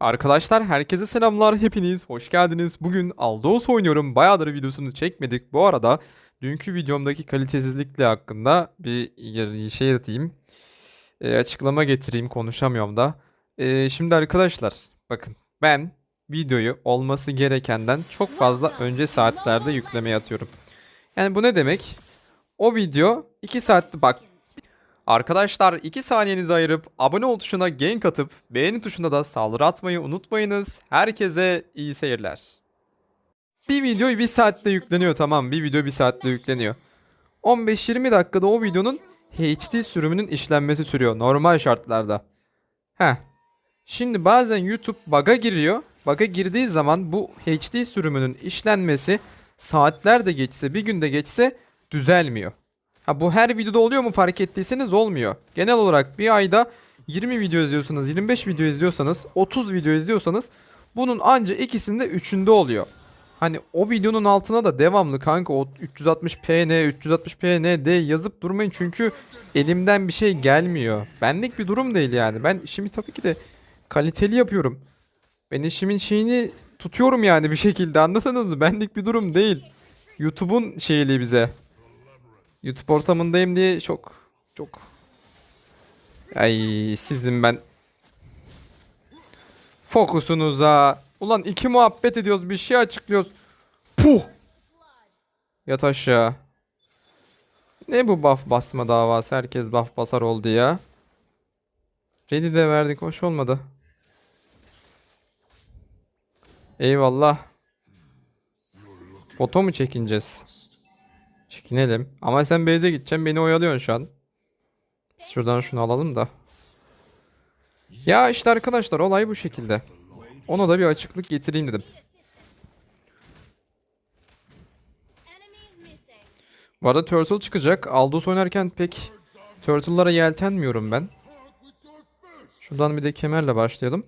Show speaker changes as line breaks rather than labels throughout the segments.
Arkadaşlar herkese selamlar hepiniz hoş geldiniz. Bugün Aldos oynuyorum. Bayağıdır videosunu çekmedik. Bu arada dünkü videomdaki kalitesizlikle hakkında bir şey atayım. E, açıklama getireyim konuşamıyorum da. E, şimdi arkadaşlar bakın ben videoyu olması gerekenden çok fazla önce saatlerde yüklemeye atıyorum. Yani bu ne demek? O video 2 saatte bak Arkadaşlar 2 saniyenizi ayırıp abone ol tuşuna gank atıp beğeni tuşuna da saldırı atmayı unutmayınız. Herkese iyi seyirler. Bir video 1 saatte yükleniyor tamam bir video 1 saatte yükleniyor. 15-20 dakikada o videonun HD sürümünün işlenmesi sürüyor normal şartlarda. Heh. Şimdi bazen YouTube bug'a giriyor. Bug'a girdiği zaman bu HD sürümünün işlenmesi saatler de geçse bir günde geçse düzelmiyor. Ha bu her videoda oluyor mu fark ettiyseniz olmuyor. Genel olarak bir ayda 20 video izliyorsanız, 25 video izliyorsanız, 30 video izliyorsanız bunun anca ikisinde üçünde oluyor. Hani o videonun altına da devamlı kanka o 360p ne 360p ne de yazıp durmayın çünkü elimden bir şey gelmiyor. Benlik bir durum değil yani. Ben işimi tabii ki de kaliteli yapıyorum. Ben işimin şeyini tutuyorum yani bir şekilde anladınız mı? Benlik bir durum değil. YouTube'un şeyli bize. YouTube ortamındayım diye çok çok. Ay sizin ben Fokusunuza. Ulan iki muhabbet ediyoruz bir şey açıklıyoruz. Puh! Yat aşağı. Ne bu buff basma davası? Herkes buff basar oldu ya. Ready de verdik hoş olmadı Eyvallah Foto mu çekineceğiz? Çekinelim. Ama sen base'e gideceksin. Beni oyalıyorsun şu an. Biz şuradan şunu alalım da. Ya işte arkadaşlar olay bu şekilde. Ona da bir açıklık getireyim dedim. Bu arada Turtle çıkacak. Aldous oynarken pek Turtle'lara yeltenmiyorum ben. Şuradan bir de kemerle başlayalım.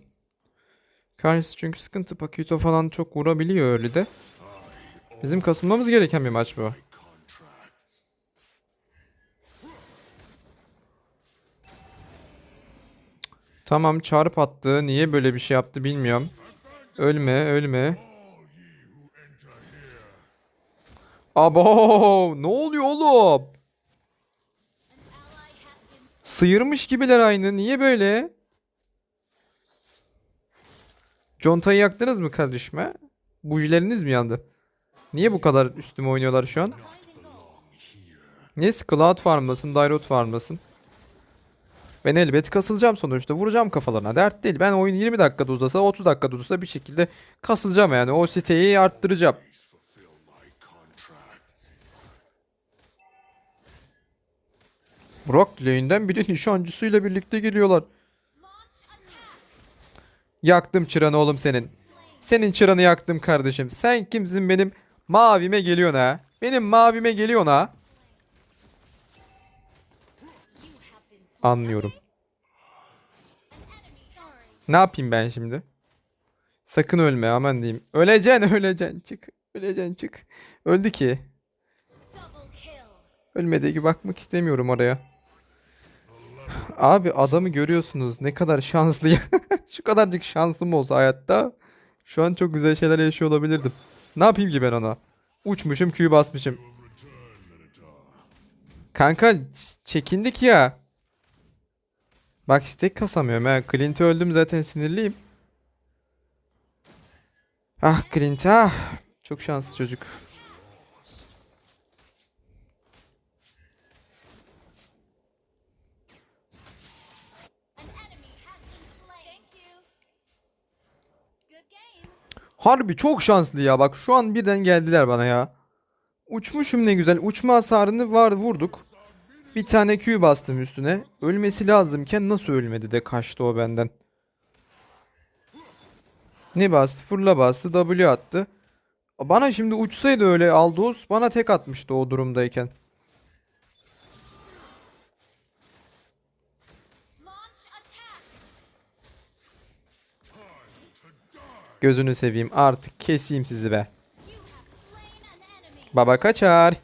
Karşısı çünkü sıkıntı. Pakito falan çok vurabiliyor öyle de. Bizim kasılmamız gereken bir maç bu. Tamam çarp attı. Niye böyle bir şey yaptı bilmiyorum. Ölme ölme. Abo ne oluyor oğlum? Sıyırmış gibiler aynı. Niye böyle? Contayı yaktınız mı kardeşime? Bujileriniz mi yandı? Niye bu kadar üstüme oynuyorlar şu an? Neyse Cloud farmlasın, Dairot farmlasın. Ben elbet kasılacağım sonuçta. Vuracağım kafalarına. Dert değil. Ben oyun 20 dakikada uzasa 30 dakikada uzasa bir şekilde kasılacağım yani. O siteyi arttıracağım. Brock lane'den bir de birlikte geliyorlar. Yaktım çıranı oğlum senin. Senin çıranı yaktım kardeşim. Sen kimsin benim mavime geliyorsun ha? Benim mavime geliyorsun ha? Anlıyorum. Ne yapayım ben şimdi? Sakın ölme aman diyeyim. Öleceksin öleceksin çık. Öleceksin çık. Öldü ki. Ölmediği gibi bakmak istemiyorum oraya. Abi adamı görüyorsunuz ne kadar şanslı ya. Şu kadarcık şansım olsa hayatta şu an çok güzel şeyler yaşıyor olabilirdim. Ne yapayım ki ben ona? Uçmuşum Q'yu basmışım. Kanka çekindik ya. Bak stack kasamıyorum ha. Clint'e öldüm zaten sinirliyim. Ah Clint ah. Çok şanslı çocuk. Harbi çok şanslı ya. Bak şu an birden geldiler bana ya. Uçmuşum ne güzel. Uçma hasarını var vurduk. Bir tane Q bastım üstüne. Ölmesi lazımken nasıl ölmedi de kaçtı o benden. Ne bastı? Fırla bastı. W attı. Bana şimdi uçsaydı öyle Aldous bana tek atmıştı o durumdayken. Gözünü seveyim artık keseyim sizi be. Baba kaçar.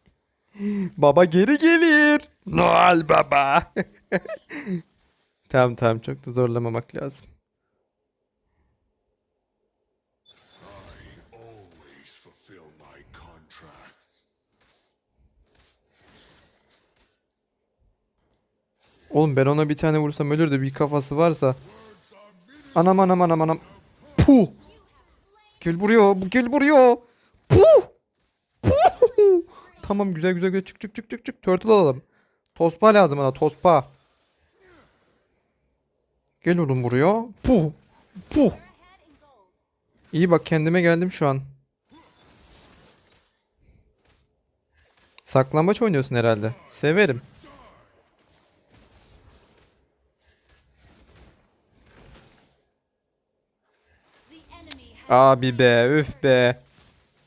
baba geri gelir. Noel baba. tamam tamam çok da zorlamamak lazım. Oğlum ben ona bir tane vursam ölür de bir kafası varsa. Anam anam anam anam. Puh. Gel buraya. bu Gel buraya. Puh. Puh. Tamam güzel güzel güzel çık çık çık çık çık. Turtle alalım. Tospa lazım bana tospa. Gel oğlum buraya. Puh. Puh. İyi bak kendime geldim şu an. Saklambaç oynuyorsun herhalde. Severim. Abi be üf be.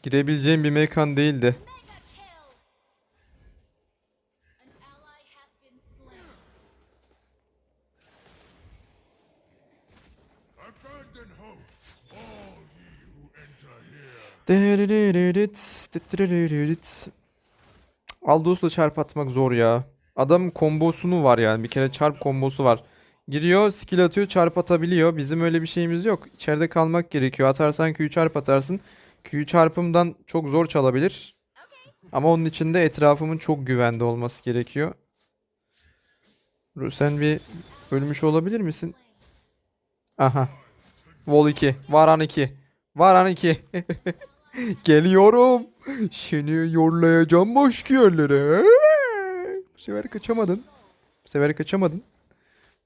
Girebileceğim bir mekan değildi. Aldos'la çarp atmak zor ya. Adam kombosunu var yani. Bir kere çarp kombosu var. Giriyor, skill atıyor, çarp atabiliyor. Bizim öyle bir şeyimiz yok. İçeride kalmak gerekiyor. Atarsan Q çarp atarsın. Q çarpımdan çok zor çalabilir. Ama onun için de etrafımın çok güvende olması gerekiyor. Sen bir ölmüş olabilir misin? Aha. Vol 2. Varan 2. Varan 2. Geliyorum. Seni yorlayacağım başka yerlere. Bu sefer kaçamadın. Bu sefer kaçamadın.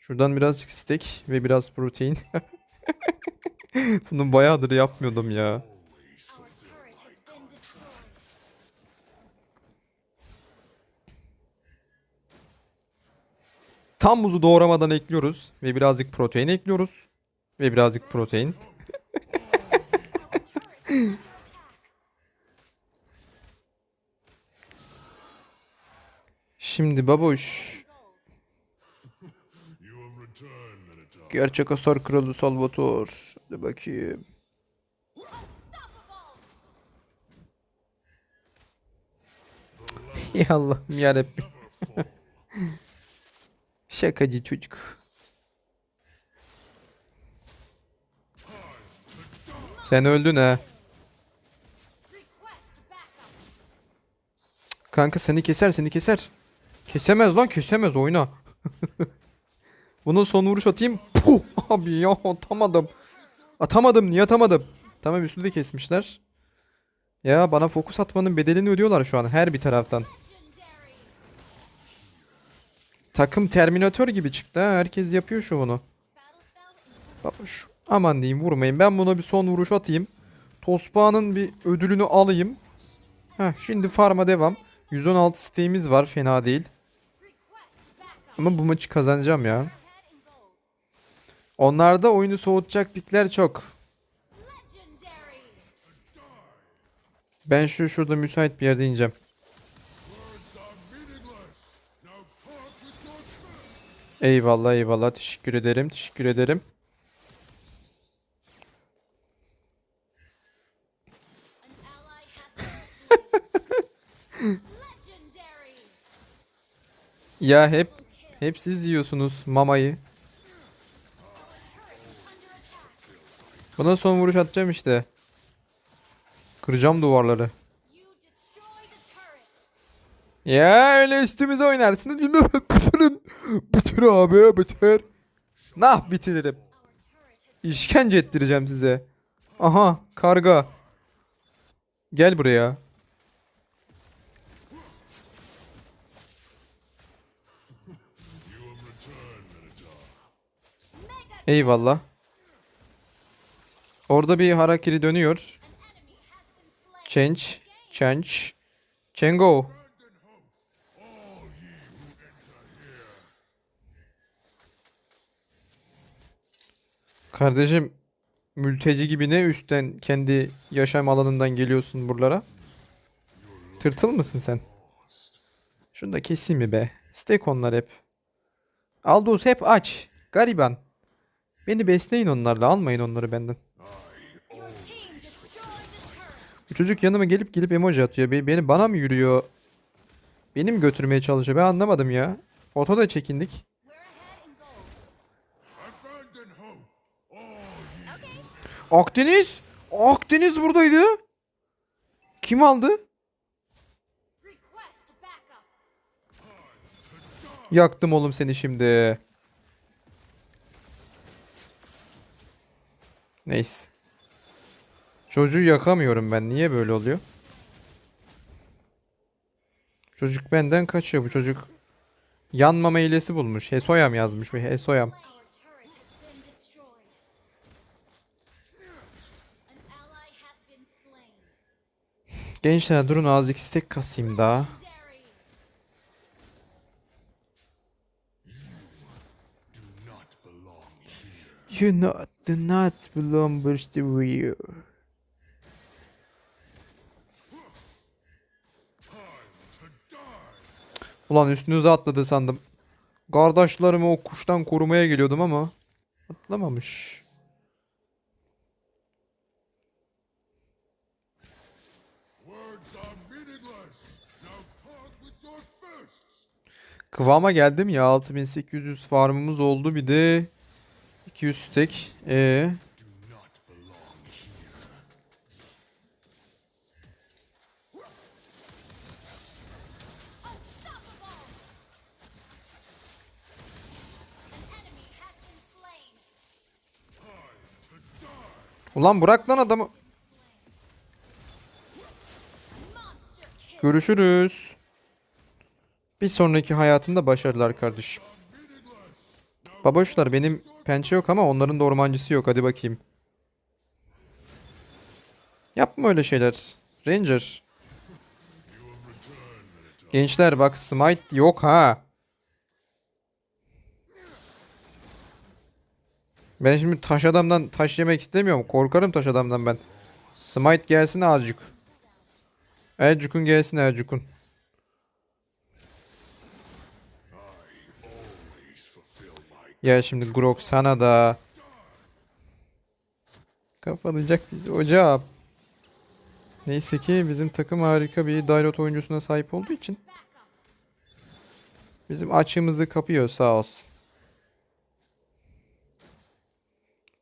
Şuradan birazcık steak ve biraz protein. Bunu bayağıdır yapmıyordum ya. Tam buzu doğramadan ekliyoruz ve birazcık protein ekliyoruz. Ve birazcık protein. Şimdi babuş. Gerçek hasar kralı Salvator. Hadi bakayım. Ya Allah'ım yarabbim. Şakacı çocuk. Sen öldün ha. Kanka seni keser seni keser. Kesemez lan kesemez oyna. Buna son vuruş atayım. Puh abi ya atamadım. Atamadım niye atamadım? Tamam üstü de kesmişler. Ya bana fokus atmanın bedelini ödüyorlar şu an her bir taraftan. Takım Terminator gibi çıktı. Herkes yapıyor şu bunu. Aman diyeyim vurmayın. Ben buna bir son vuruş atayım. Tospa'nın bir ödülünü alayım. Heh, şimdi farma devam. 116 steğimiz var fena değil. Ama bu maçı kazanacağım ya. Onlarda oyunu soğutacak pikler çok. Ben şu şurada müsait bir yerde ineceğim. Eyvallah eyvallah teşekkür ederim teşekkür ederim. Ya hep hep siz yiyorsunuz mamayı. Buna son vuruş atacağım işte. Kıracağım duvarları. Ya öyle üstümüze oynarsınız. Bitirin. Bitir abi bitir. Nah bitiririm. İşkence ettireceğim size. Aha karga. Gel buraya. Eyvallah. Orada bir harakiri dönüyor. Change. Change. Chango. Kardeşim mülteci gibi ne üstten kendi yaşam alanından geliyorsun buralara? Tırtıl mısın sen? Şunu da keseyim mi be? Steak onlar hep. Aldous hep aç. Gariban. Beni besleyin onlarla almayın onları benden. Bu çocuk yanıma gelip gelip emoji atıyor. Be- Beni bana mı yürüyor? Benim götürmeye çalışıyor. Ben anlamadım ya. Foto da çekindik. Akdeniz! Akdeniz buradaydı. Kim aldı? Yaktım oğlum seni şimdi. Neyse. Çocuğu yakamıyorum ben. Niye böyle oluyor? Çocuk benden kaçıyor. Bu çocuk yanmama hilesi bulmuş. Hesoyam yazmış. Hesoyam. Gençler durun azıcık istek kasayım daha. You not, do not belong to you. Ulan üstünüze atladı sandım. Kardeşlerimi o kuştan korumaya geliyordum ama atlamamış. Kıvama geldim ya 6800 farmımız oldu bir de 200 stack. Ee, ulan bırak lan adamı. Görüşürüz. Bir sonraki hayatında başarılar kardeşim. Baboşlar benim pençe yok ama onların da ormancısı yok. Hadi bakayım. Yapma öyle şeyler. Ranger. Gençler bak smite yok ha. Ben şimdi taş adamdan taş yemek istemiyorum. Korkarım taş adamdan ben. Smite gelsin azıcık. Ercuk'un gelsin Ercuk'un. Ya şimdi Grok sana da. Kapalayacak bizi hocam. Neyse ki bizim takım harika bir Dairot oyuncusuna sahip olduğu için bizim açığımızı kapıyor sağ olsun.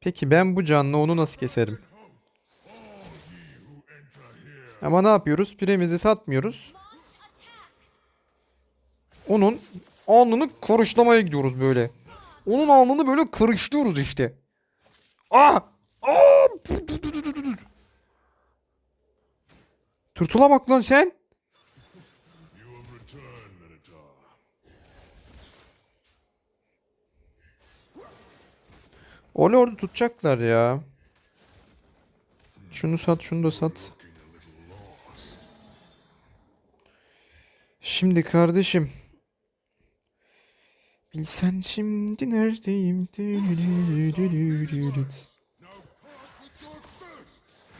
Peki ben bu canlı onu nasıl keserim? Ama ne yapıyoruz? Piremizi satmıyoruz. Onun alnını karışlamaya gidiyoruz böyle. Onun alnını böyle karışlıyoruz işte. Ah! Dur. Tırtıla bak lan sen. Öyle orada tutacaklar ya. Şunu sat, şunu da sat. Şimdi kardeşim. Bilsen şimdi neredeyim?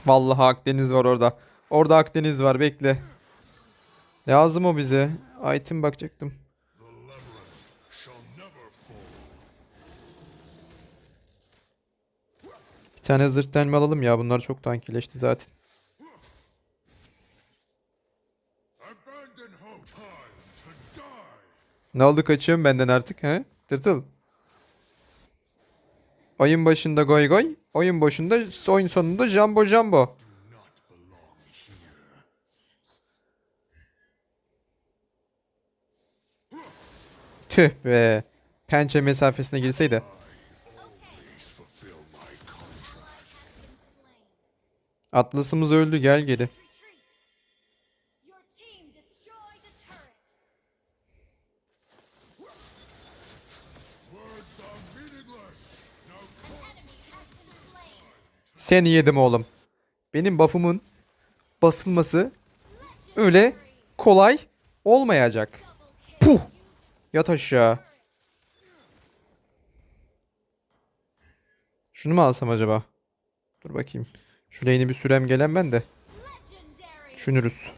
Vallahi Akdeniz var orada. Orada Akdeniz var bekle. Lazım o bize. Item bakacaktım. Tane zırh delme alalım ya. Bunlar çok tankileşti zaten. Ne oldu kaçıyorum benden artık he? Tırtıl. Oyun başında goy goy. Oyun başında oyun sonunda
belong here.
Tüh be. Pençe mesafesine girseydi. Atlasımız öldü gel geri. Seni yedim oğlum. Benim buff'ımın basılması öyle kolay olmayacak. Puh. Yat aşağı. Şunu mu alsam acaba? Dur bakayım. Şu lane'i bir sürem gelen ben de. Düşünürüz.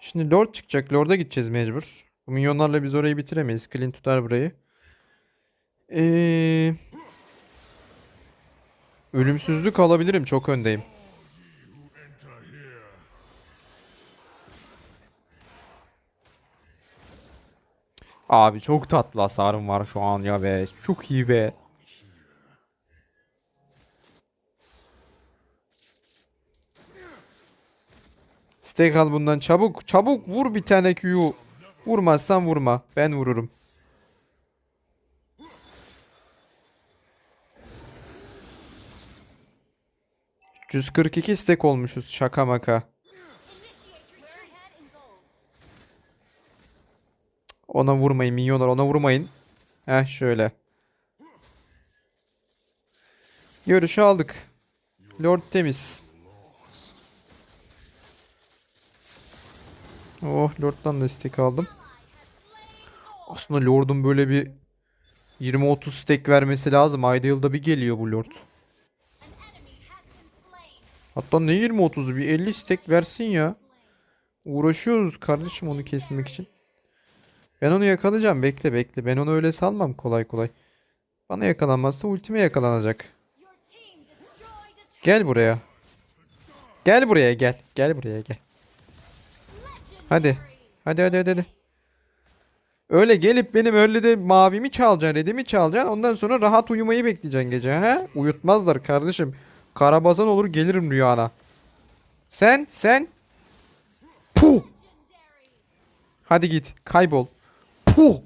Şimdi Lord çıkacak. Lord'a gideceğiz mecbur. Bu minyonlarla biz orayı bitiremeyiz. Clean tutar burayı. Ee, ölümsüzlük alabilirim. Çok öndeyim. Abi çok tatlı hasarım var şu an ya be. Çok iyi be. Steak al bundan çabuk. Çabuk vur bir tane Q'yu. Vurmazsan vurma. Ben vururum. ...142 stek olmuşuz şaka maka. Ona vurmayın minyonlar ona vurmayın. Heh şöyle. Görüşü aldık. Lord temiz. Oh Lord'dan da istek aldım. Aslında Lord'un böyle bir 20-30 stack vermesi lazım. Ayda yılda bir geliyor bu Lord. Hatta ne 20-30'u bir 50 stack versin ya. Uğraşıyoruz kardeşim onu kesmek için. Ben onu yakalayacağım. Bekle bekle. Ben onu öyle salmam kolay kolay. Bana yakalanmazsa ultime yakalanacak. Gel buraya. Gel buraya gel. Gel buraya gel. Hadi. Hadi hadi hadi. Öyle gelip benim öyle de mavimi çalacaksın, redimi çalacaksın. Ondan sonra rahat uyumayı bekleyeceksin gece. He? Uyutmazlar kardeşim. Karabasan olur gelirim rüyana. Sen, sen. Puh. Hadi git. Kaybol. Puh.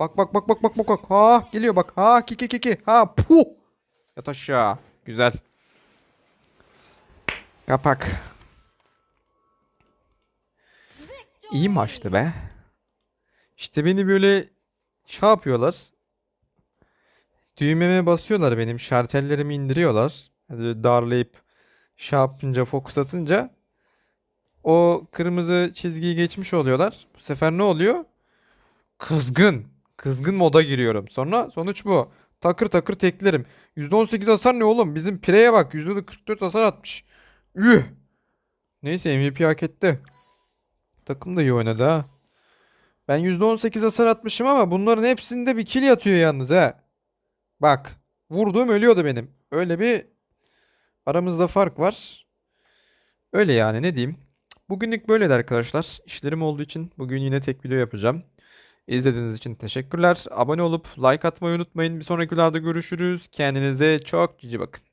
Bak bak bak bak bak bak bak. Ha geliyor bak. Ha ki ki ki ki. Ha puh. Yat aşağı. Güzel. Kapak. İyi maçtı be. İşte beni böyle şey yapıyorlar. Düğmeme basıyorlar benim. Şartellerimi indiriyorlar. Darlayıp şey yapınca fokus atınca o kırmızı çizgiyi geçmiş oluyorlar. Bu sefer ne oluyor? Kızgın. Kızgın moda giriyorum. Sonra sonuç bu. Takır takır teklerim. %18 hasar ne oğlum? Bizim Pire'ye bak. %44 hasar atmış. Üh. Neyse MVP hak etti. Takım da iyi oynadı ha. Ben %18 hasar atmışım ama bunların hepsinde bir kill yatıyor yalnız ha. Bak. Vurduğum ölüyordu benim. Öyle bir aramızda fark var. Öyle yani ne diyeyim. Bugünlük böyleydi arkadaşlar. İşlerim olduğu için bugün yine tek video yapacağım. İzlediğiniz için teşekkürler. Abone olup like atmayı unutmayın. Bir sonraki videolarda görüşürüz. Kendinize çok cici bakın.